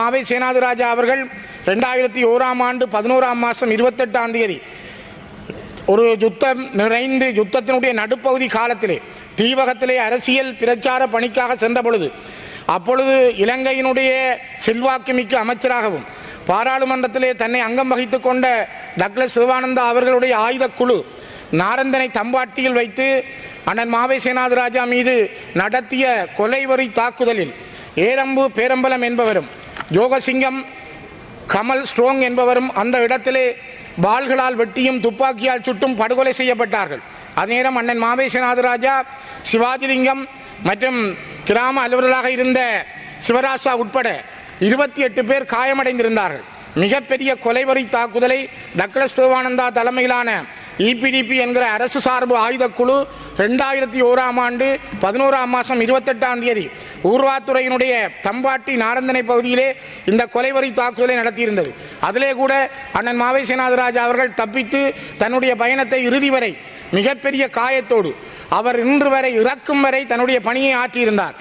மாவை சேனாதிராஜா அவர்கள் ரெண்டாயிரத்தி ஓராம் ஆண்டு பதினோராம் மாதம் இருபத்தெட்டாம் தேதி ஒரு யுத்தம் நிறைந்து யுத்தத்தினுடைய நடுப்பகுதி காலத்திலே தீவகத்திலே அரசியல் பிரச்சார பணிக்காக சென்ற பொழுது அப்பொழுது இலங்கையினுடைய செல்வாக்குமிக்க அமைச்சராகவும் பாராளுமன்றத்திலே தன்னை அங்கம் வகித்துக் கொண்ட டக்ளஸ் சிவானந்தா அவர்களுடைய ஆயுதக் குழு நாரந்தனை தம்பாட்டியில் வைத்து அண்ணன் மாவை சேனாதிராஜா மீது நடத்திய கொலைவரி தாக்குதலில் ஏரம்பு பேரம்பலம் என்பவரும் யோகசிங்கம் கமல் ஸ்ட்ரோங் என்பவரும் அந்த இடத்திலே பால்களால் வெட்டியும் துப்பாக்கியால் சுட்டும் படுகொலை செய்யப்பட்டார்கள். அதே நேரம் அண்ணன் மாவேசநாதராஜா சிவாஜிலிங்கம் மற்றும் கிராம அலுவலராக இருந்த சிவராசா உட்பட இருபத்தி எட்டு பேர் காயமடைந்திருந்தார்கள். மிகப்பெரிய கொலைவரி தாக்குதலை டக்ளஸ் தேவானந்தா தலைமையிலான இபிடிபி என்கிற அரசு சார்பு ஆயுதக்குழு ரெண்டாயிரத்தி ஓராம் ஆண்டு பதினோராம் மாதம் இருபத்தெட்டாம் தேதி ஊர்வாத்துறையினுடைய தம்பாட்டி நாரந்தனை பகுதியிலே இந்த கொலைவரி தாக்குதலை நடத்தியிருந்தது. அதிலே கூட அண்ணன் மாவை அவர்கள் தப்பித்து தன்னுடைய பயணத்தை இறுதி வரை மிகப்பெரிய காயத்தோடு அவர் இன்று வரை இறக்கும் வரை தன்னுடைய பணியை ஆற்றியிருந்தார்.